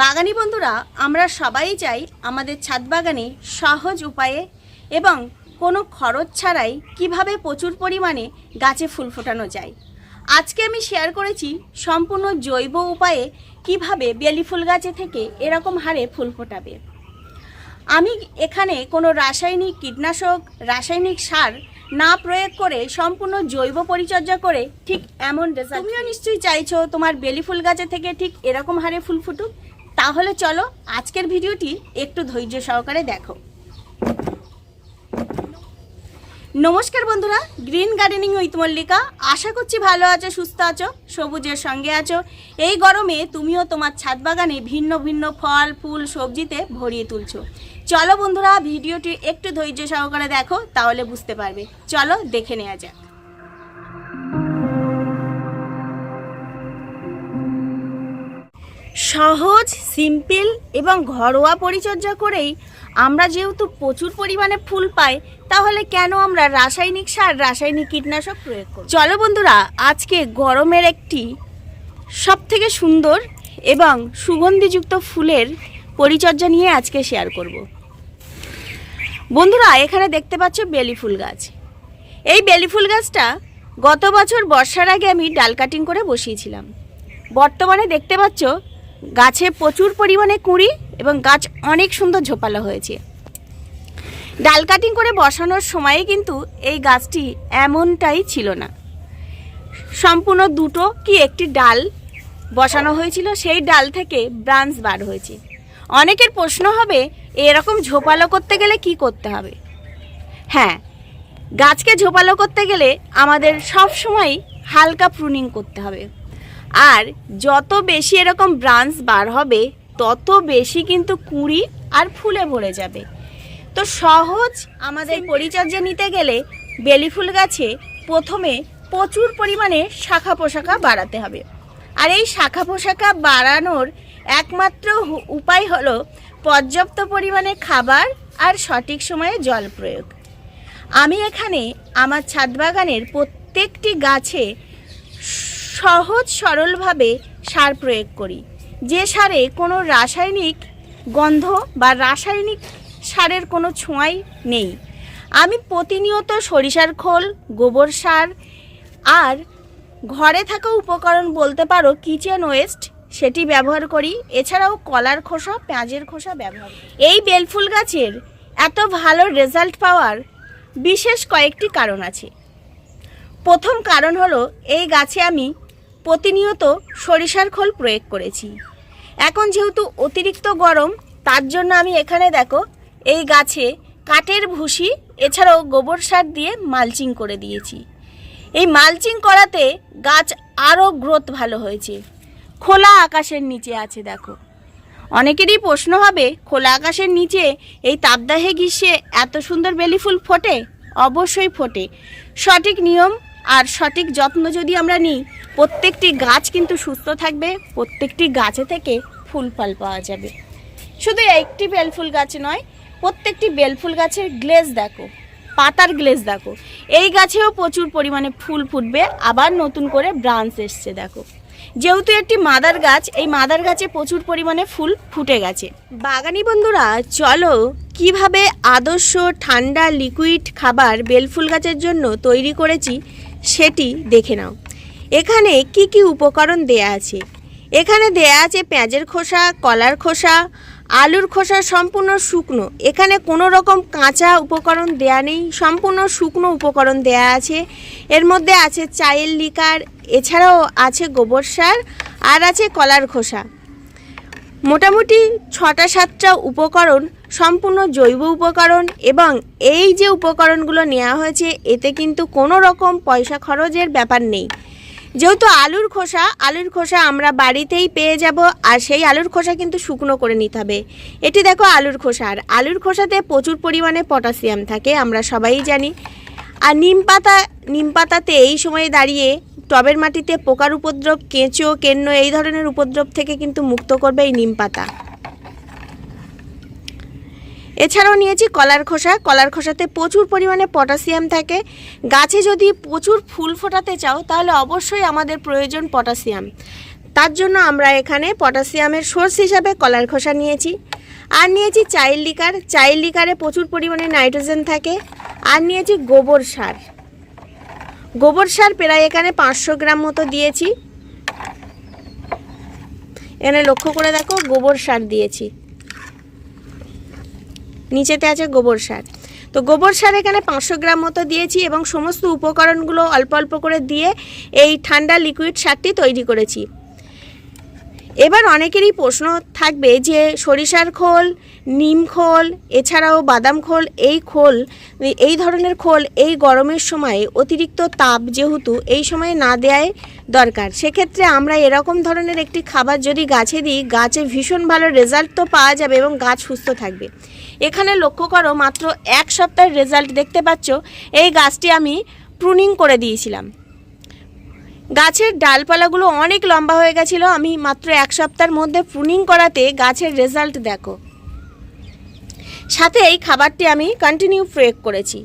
বাগানি বন্ধুরা আমরা সবাই চাই আমাদের ছাদ বাগানে সহজ উপায়ে এবং কোনো খরচ ছাড়াই কীভাবে প্রচুর পরিমাণে গাছে ফুল ফোটানো যায়। আজকে আমি শেয়ার করেছি সম্পূর্ণ জৈব উপায়ে কীভাবে বেলি ফুল গাছে থেকে এরকম হারে ফুল ফোটাবে। আমি এখানে কোনো রাসায়নিক কীটনাশক রাসায়নিক সার না প্রয়োগ করে সম্পূর্ণ জৈব পরিচর্যা করে ঠিক এমন রেজাল্ট তুমিও নিশ্চয়ই চাইছো তোমার বেলি ফুল গাছে থেকে ঠিক এরকম হারে ফুল ফুটুক? তাহলে চলো আজকের ভিডিওটি একটু ধৈর্য সহকারে দেখো। নমস্কার বন্ধুরা, গ্রিন গার্ডেনিং উইথ মল্লিকা। আশা করছি ভালো আছো, সুস্থ আছো, সবুজের সঙ্গে আছো। এই গরমে তুমিও তোমার ছাদ বাগানে ভিন্ন ভিন্ন ফল, ফুল, সবজিতে ভরিয়ে তুলছো। চলো বন্ধুরা, ভিডিওটি একটু ধৈর্য সহকারে দেখো, তাহলে বুঝতে পারবে। চলো দেখে নেওয়া যাক। সহজ, সিম্পল এবং ঘরোয়া পরিচর্যা করেই আমরা যেহেতু প্রচুর পরিমাণে ফুল পাই, তাহলে কেন আমরা রাসায়নিক সার, রাসায়নিক কীটনাশক প্রয়োগ করি? চলো বন্ধুরা, আজকে গরমের একটি সব থেকে সুন্দর এবং সুগন্ধিযুক্ত ফুলের পরিচর্যা নিয়ে আজকে শেয়ার করব। বন্ধুরা, এখানে দেখতে পাচ্ছ বেলি ফুল গাছ। এই বেলি ফুল গাছটা গত বছর বর্ষার আগে আমি ডাল কাটিং করে বসিয়েছিলাম। বর্তমানে দেখতে পাচ্ছ গাছে প্রচুর পরিমাণে কুঁড়ি এবং গাছ অনেক সুন্দর ঝোপালো হয়েছে। ডাল কাটিং করে বসানোর সময়ে কিন্তু এই গাছটি এমনটাই ছিল না। সম্পূর্ণ দুটো কি একটি ডাল বসানো হয়েছিল, সেই ডাল থেকে ব্রাঞ্চ বার হয়েছে। অনেকের প্রশ্ন হবে, এরকম ঝোপালো করতে গেলে কি করতে হবে? হ্যাঁ গাছকে ঝোপালো করতে গেলে আমাদের সব সময় হালকা প্রুনিং করতে হবে। আর যত বেশি এরকম ব্রাঞ্চ বার হবে, তত বেশি কিন্তু কুঁড়ি আর ফুলে ভরে যাবে। তো সহজ আমাদের পরিচর্যা নিতে গেলে বেলি ফুল গাছে প্রথমে প্রচুর পরিমাণে শাখা পোশাকা বাড়াতে হবে। আর এই শাখা পোশাকা বাড়ানোর একমাত্র উপায় হলো পর্যাপ্ত পরিমাণে খাবার আর সঠিক সময়ে জল প্রয়োগ। আমি এখানে আমার ছাদ বাগানের প্রত্যেকটি গাছে সহজ সরলভাবে সার প্রয়োগ করি। যে সারে কোনো রাসায়নিক গন্ধ বা রাসায়নিক সারের কোনো ছোঁয়াই নেই। আমি প্রতিনিয়ত সরিষার খোল, গোবর সার আর ঘরে থাকা উপকরণ বলতে পারো কিচেন ওয়েস্ট সেটি ব্যবহার করি। এছাড়াও কলার খোসা, পেঁয়াজের খোসা ব্যবহার এই বেলফুল গাছের এত ভালো রেজাল্ট পাওয়ার বিশেষ কয়েকটি কারণ আছে। প্রথম কারণ হলো, এই গাছে আমি প্রতিনিয়ত সরিষার খোল প্রয়োগ করেছি। এখন যেহেতু অতিরিক্ত গরম, তার জন্য আমি এখানে দেখো, এই গাছে কাঠের ভুসি, এছাড়াও গোবর সার দিয়ে মালচিং করে দিয়েছি। এই মালচিং করাতে গাছ আরও গ্রোথ ভালো হয়েছে। খোলা আকাশের নিচে আছে দেখো। অনেকেরই প্রশ্ন হবে, খোলা আকাশের নিচে এই তাপদাহে গ্রীষ্মে এত সুন্দর বেলি ফুল ফোটে? অবশ্যই ফোটে। সঠিক নিয়ম আর সঠিক যত্ন যদি আমরা নিই, প্রত্যেকটি গাছ কিন্তু সুস্থ থাকবে, প্রত্যেকটি গাছে থেকে ফুল ফল পাওয়া যাবে। শুধু একটি বেলফুল গাছ নয়, প্রত্যেকটি বেলফুল গাছের গ্লেজ দেখো, পাতার গ্লেজ দেখো। এই গাছেও প্রচুর পরিমাণে ফুল ফুটবে, আবার নতুন করে ব্রাঞ্চ এসছে দেখো। যেহেতু একটি মাদার গাছ, এই মাদার গাছে প্রচুর পরিমাণে ফুল ফুটে গেছে। বাগানি বন্ধুরা, চলো কীভাবে আদর্শ ঠান্ডা লিকুইড খাবার বেলফুল গাছের জন্য তৈরি করেছি সেটি দেখে নাও। এখানে কি কি উপকরণ দেয়া আছে? এখানে দেয়া আছে পেঁয়াজের খোসা, কলার খোসা, আলুর খোসা সম্পূর্ণ শুকনো। এখানে কোনো রকম কাঁচা উপকরণ দেয়া নেই, সম্পূর্ণ শুকনো উপকরণ দেয়া আছে। এর মধ্যে আছে চায়ের লিকার, এছাড়াও আছে গোবর সার আর আছে কলার খোসা। মোটামুটি ছটা সাতটা উপকরণ সম্পূর্ণ জৈব উপকরণ এবং এই যে উপকরণগুলো নেওয়া হয়েছে, এতে কিন্তু কোনো রকম পয়সা খরচের ব্যাপার নেই। যেহেতু আলুর খোসা আলুর খোসা আমরা বাড়িতেই পেয়ে যাব আর সেই আলুর খোসা কিন্তু শুকনো করে নিতে হবে। এটি দেখো আলুর খোসা, আর আলুর খোসাতে প্রচুর পরিমাণে পটাশিয়াম থাকে, আমরা সবাই জানি। আর নিম পাতা, নিম পাতাতে এই সময়ে দাঁড়িয়ে টবের মাটিতে পোকার উপদ্রব, কেঁচো, কেন্ন এই ধরনের উপদ্রব থেকে কিন্তু মুক্ত করবে এই নিম পাতা। এছাড়াও নিয়েছি কলার খোসা। কলার খোসাতে প্রচুর পরিমাণে পটাশিয়াম থাকে। গাছে যদি প্রচুর ফুল ফোটাতে চাও, তাহলে অবশ্যই আমাদের প্রয়োজন পটাশিয়াম। তার জন্য আমরা এখানে পটাশিয়ামের সোর্স হিসাবে কলার খোসা নিয়েছি। আর নিয়েছি চাইল্ড লিকার। চাইল্ড লিকারে প্রচুর পরিমাণে নাইট্রোজেন থাকে। আর নিয়েছি গোবর সার। গোবর সার প্রায় এখানে পাঁচশো গ্রাম মতো দিয়েছি। এখানে লক্ষ্য করে দেখো, গোবর সার দিয়েছি। নিচেতে আছে গোবর সার। তো গোবর সার এখানে পাঁচশো গ্রাম মতো দিয়েছি এবং সমস্ত উপকরণগুলো অল্প অল্প করে দিয়ে এই ঠান্ডা লিকুইড সারটি তৈরি করেছি। এবার অনেকেরই প্রশ্ন থাকবে যে সরিষার খোল, নিম খোল, এছাড়াও বাদাম খোল, এই খোল, এই ধরনের খোল এই গরমের সময়ে অতিরিক্ত তাপ যেহেতু এই সময়ে না দেওয়াই দরকার। সেক্ষেত্রে আমরা এরকম ধরনের একটি খাবার যদি গাছে দিই, গাছে ভীষণ ভালো রেজাল্ট তো পাওয়া যাবে এবং গাছ সুস্থ থাকবে। এখানে লক্ষ্য করো মাত্র এক সপ্তাহের রেজাল্ট দেখতে পাচ্ছ, এই গাছটি আমি প্রুনিং করে দিয়েছিলাম। গাছের ডালপালাগুলো অনেক লম্বা হয়ে গেছিল, আমি মাত্র এক সপ্তাহের মধ্যে প্রুনিং করাতে গাছের রেজাল্ট দেখো। সাথে এই খাবারটি আমি কন্টিনিউ প্রয়োগ করেছি।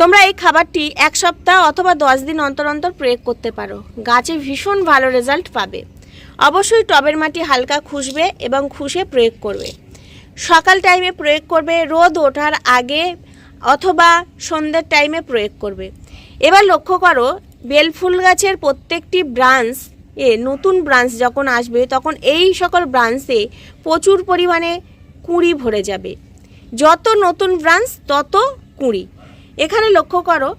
তোমরা এই খাবারটি এক সপ্তাহ অথবা দশ দিন অন্তর অন্তর প্রয়োগ করতে পারো, গাছে ভীষণ ভালো রেজাল্ট পাবে। অবশ্যই টবের মাটি হালকা খুশবে এবং খুশে প্রয়োগ করবে। সকাল টাইমে প্রয়োগ করবে, রোদ ওঠার আগে অথবা সন্ধ্যের টাইমে প্রয়োগ করবে। এবার লক্ষ্য করো, বেলফুল গাছের প্রত্যেকটি ব্রাঞ্চ এ নতুন ব্রাঞ্চ যখন আসবে, তখন এই সকল ব্রাঞ্চে প্রচুর পরিমাণে কুঁড়ি ভরে যাবে। যত নতুন ব্রাঞ্চ তত কুঁড়ি। এখানে লক্ষ্য করো,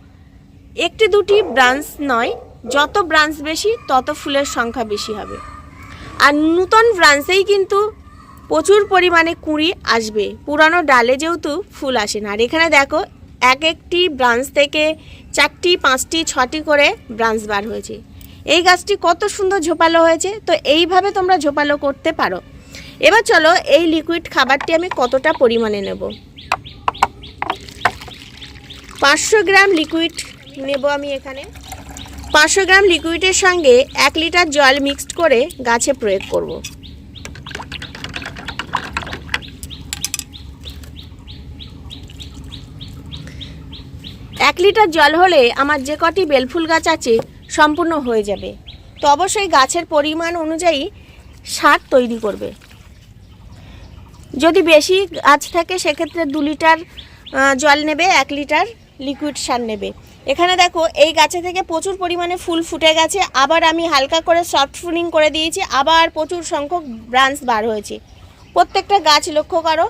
একটি দুটি ব্রাঞ্চ নয়, যত ব্রাঞ্চ বেশি, তত ফুলের সংখ্যা বেশি হবে। আর নূতন ব্রাঞ্চেই কিন্তু প্রচুর পরিমাণে কুঁড়ি আসবে। পুরানো ডালে যেহেতু ফুল আসে না। আর এখানে দেখো, এক একটি ব্রাঞ্চ থেকে চারটি, পাঁচটি, ছটি করে ব্রাঞ্চ বার হয়েছে। এই গাছটি কত সুন্দর ঝোপালো হয়েছে। তো এইভাবে তোমরা ঝোপালো করতে পারো। এবার চলো, এই লিকুইড খাবারটি আমি কতটা পরিমাণে নেব? পাঁচশো গ্রাম লিকুইড নেব আমি এখানে। পাঁচশো গ্রাম লিকুইডের সঙ্গে এক লিটার জল মিক্সড করে গাছে প্রয়োগ করব। এক লিটার জল হলে আমার যে কটি বেলফুল গাছ আছে সম্পূর্ণ হয়ে যাবে। তো অবশ্যই গাছের পরিমাণ অনুযায়ী সার তৈরি করবে। যদি বেশি গাছ থাকে, সেক্ষেত্রে দু লিটার জল নেবে, এক লিটার লিকুইড সার নেবে। এখানে দেখো, এই গাছে থেকে প্রচুর পরিমাণে ফুল ফুটে গেছে। আবার আমি হালকা করে সফট ফুনিং করে দিয়েছি। আবার প্রচুর সংখ্যক ব্রাঞ্চ বার হয়েছে। প্রত্যেকটা গাছ লক্ষ্য করো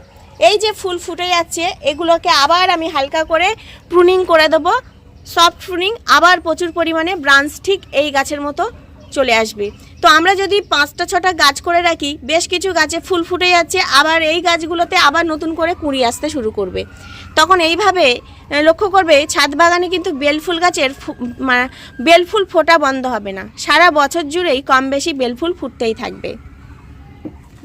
এই যে ফুল ফুটে যাচ্ছে, এগুলোকে আবার আমি হালকা করে প্রুনিং করে দেবো। সফট প্রুনিং আবার প্রচুর পরিমাণে ব্রাঞ্চ ঠিক এই গাছের মতো চলে আসবে। তো আমরা যদি পাঁচটা ছটা গাছ করে রাখি, বেশ কিছু গাছে ফুল ফুটে যাচ্ছে, আবার এই গাছগুলোতে আবার নতুন করে কুঁড়ি আসতে শুরু করবে। তখন এইভাবে লক্ষ্য করবে, ছাদ বাগানে কিন্তু বেলফুল গাছের বেলফুল ফোটা বন্ধ হবে না। সারা বছর জুড়েই কম বেশি বেলফুল ফুটতেই থাকবে।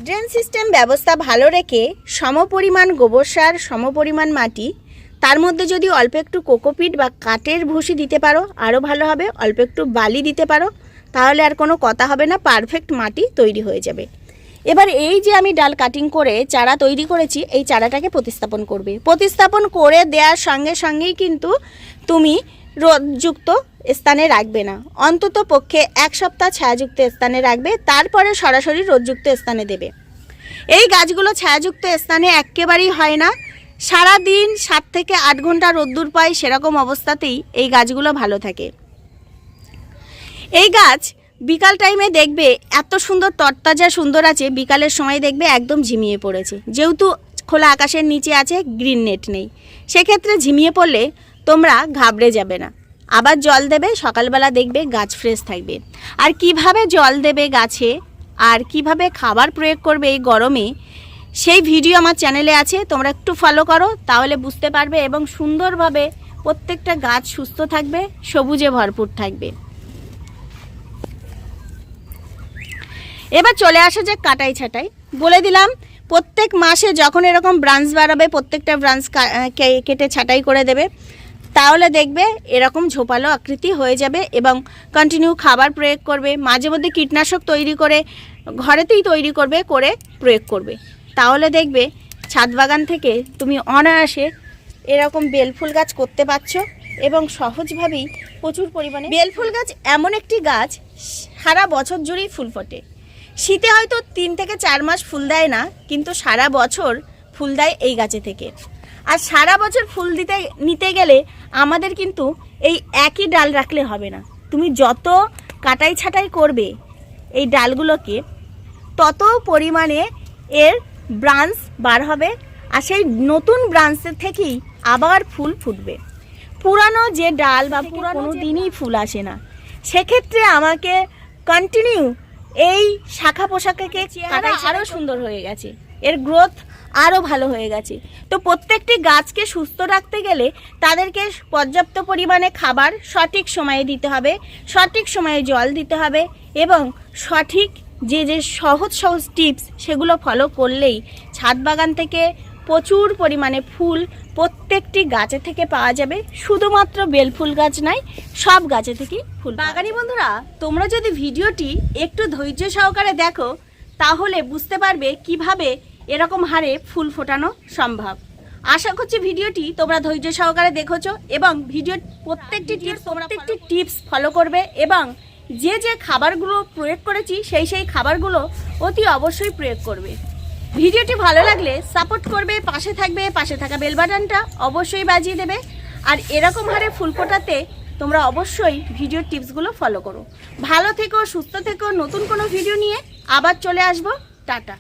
ড্রেন সিস্টেম ব্যবস্থা ভালো রেখে সমপরিমাণ গোবর সার, সমপরিমাণ মাটি, তার মধ্যে যদি অল্প একটু কোকোপিট বা কাঠের ভুসি দিতে পারো আরও ভালো হবে। অল্প একটু বালি দিতে পারো, তাহলে আর কোনো কথা হবে না, পারফেক্ট মাটি তৈরি হয়ে যাবে। এবার এই যে আমি ডাল কাটিং করে চারা তৈরি করেছি, এই চারাটাকে প্রতিস্থাপন করবে। প্রতিস্থাপন করে দেওয়ার সঙ্গে সঙ্গেই কিন্তু তুমি রোদযুক্ত স্থানে রাখবে না। অন্তত পক্ষে এক সপ্তাহ ছায়াযুক্ত স্থানে রাখবে তারপরে সরাসরি রোদযুক্ত স্থানে দেবে। এই গাছগুলো ছায়াযুক্ত স্থানে একেবারেই হয় না। সারা দিন সাত থেকে আট ঘণ্টা রোদ্দুর পায় সেরকম অবস্থাতেই এই গাছগুলো ভালো থাকে। এই গাছ বিকাল টাইমে দেখবে এত সুন্দর, তরতাজা সুন্দর আছে, বিকালের সময় দেখবে একদম ঝিমিয়ে পড়েছে। যেহেতু খোলা আকাশের নিচে আছে, গ্রিন নেট নেই। সেক্ষেত্রে ঝিমিয়ে পড়লে তোমরা ঘাবড়ে যাবে না। আবার জল দেবে, সকালবেলা দেখবে গাছ ফ্রেশ থাকবে। আর কীভাবে জল দেবে গাছে? আর কীভাবে খাবার প্রয়োগ করবে এই গরমে? সেই ভিডিও আমার চ্যানেলে আছে, তোমরা একটু ফলো করো, তাহলে বুঝতে পারবে এবং সুন্দরভাবে প্রত্যেকটা গাছ সুস্থ থাকবে, সবুজে ভরপুর থাকবে। এবার চলে আসা যাক কাটাই ছাটাই। বলে দিলাম, প্রত্যেক মাসে যখন এরকম ব্রাঞ্চ বাড়াবে, প্রত্যেকটা ব্রাঞ্চ কেটে ছাটাই করে দেবে। তাহলে দেখবে এরকম ঝোপালো আকৃতি হয়ে যাবে এবং কন্টিনিউ খাবার প্রয়োগ করবে, মাঝে মধ্যে কীটনাশক তৈরি করে, ঘরেতেই তৈরি করবে, করে প্রয়োগ করবে। তাহলে দেখবে ছাদ বাগান থেকে তুমি অনায়াসে এরকম বেলফুল গাছ করতে পারছ এবং সহজভাবেই প্রচুর পরিমাণে বেলফুল গাছ এমন একটি গাছ, সারা বছর জুড়েই ফুল ফোটে। শীতে হয়তো তিন থেকে চার মাস ফুল দেয় না, কিন্তু সারা বছর ফুল দেয় এই গাছে থেকে। আর সারা বছর ফুল দিতে নিতে গেলে আমাদের কিন্তু এই একই ডাল রাখলে হবে না। তুমি যত কাটাই ছাটাই করবে এই ডালগুলোকে তত পরিমাণে এর ব্রাঞ্চ বার হবে আর সেই নতুন ব্রাঞ্চের থেকেই আবার ফুল ফুটবে। পুরানো যে ডাল বা পুরানো দিনই ফুল আসে না। সেক্ষেত্রে আমাকে কন্টিনিউ এই শাখা পোশাককে কাটাই আরও সুন্দর হয়ে গেছে। এর গ্রোথ আরও ভালো হয়ে গেছে। তো প্রত্যেকটি গাছকে সুস্থ রাখতে গেলে তাদেরকে পর্যাপ্ত পরিমাণে খাবার সঠিক সময়ে দিতে হবে, সঠিক সময়ে জল দিতে হবে এবং সঠিক যে যে সহজ সহজ টিপস সেগুলো ফলো করলেই ছাদ বাগান থেকে প্রচুর পরিমাণে ফুল প্রত্যেকটি গাছে থেকে পাওয়া যাবে। শুধুমাত্র বেলফুল গাছ নয়, সব গাছে থেকেই ফুল বাগানি বন্ধুরা, তোমরা যদি ভিডিওটি একটু ধৈর্য সহকারে দেখো, তাহলে বুঝতে পারবে কীভাবে এরকম হারে ফুল ফোটানো সম্ভব। আশা করছি ভিডিওটি তোমরা ধৈর্য সহকারে দেখেছ এবং ভিডিওর প্রত্যেকটি টিপস প্রত্যেকটি টিপস ফলো করবে এবং যে যে খাবারগুলো প্রয়োগ করেছি সেই সেই খাবারগুলো অতি অবশ্যই প্রয়োগ করবে। ভিডিওটি ভালো লাগলে সাপোর্ট করবে পাশে থাকবে পাশে থাকা বেল বাটনটা অবশ্যই বাজিয়ে দেবে। আর এরকম হারে ফুল ফোটাতে তোমরা অবশ্যই ভিডিওর টিপসগুলো ফলো করো। ভালো থেকো সুস্থ থেকো নতুন কোনো ভিডিও নিয়ে আবার চলে আসব। টাটা।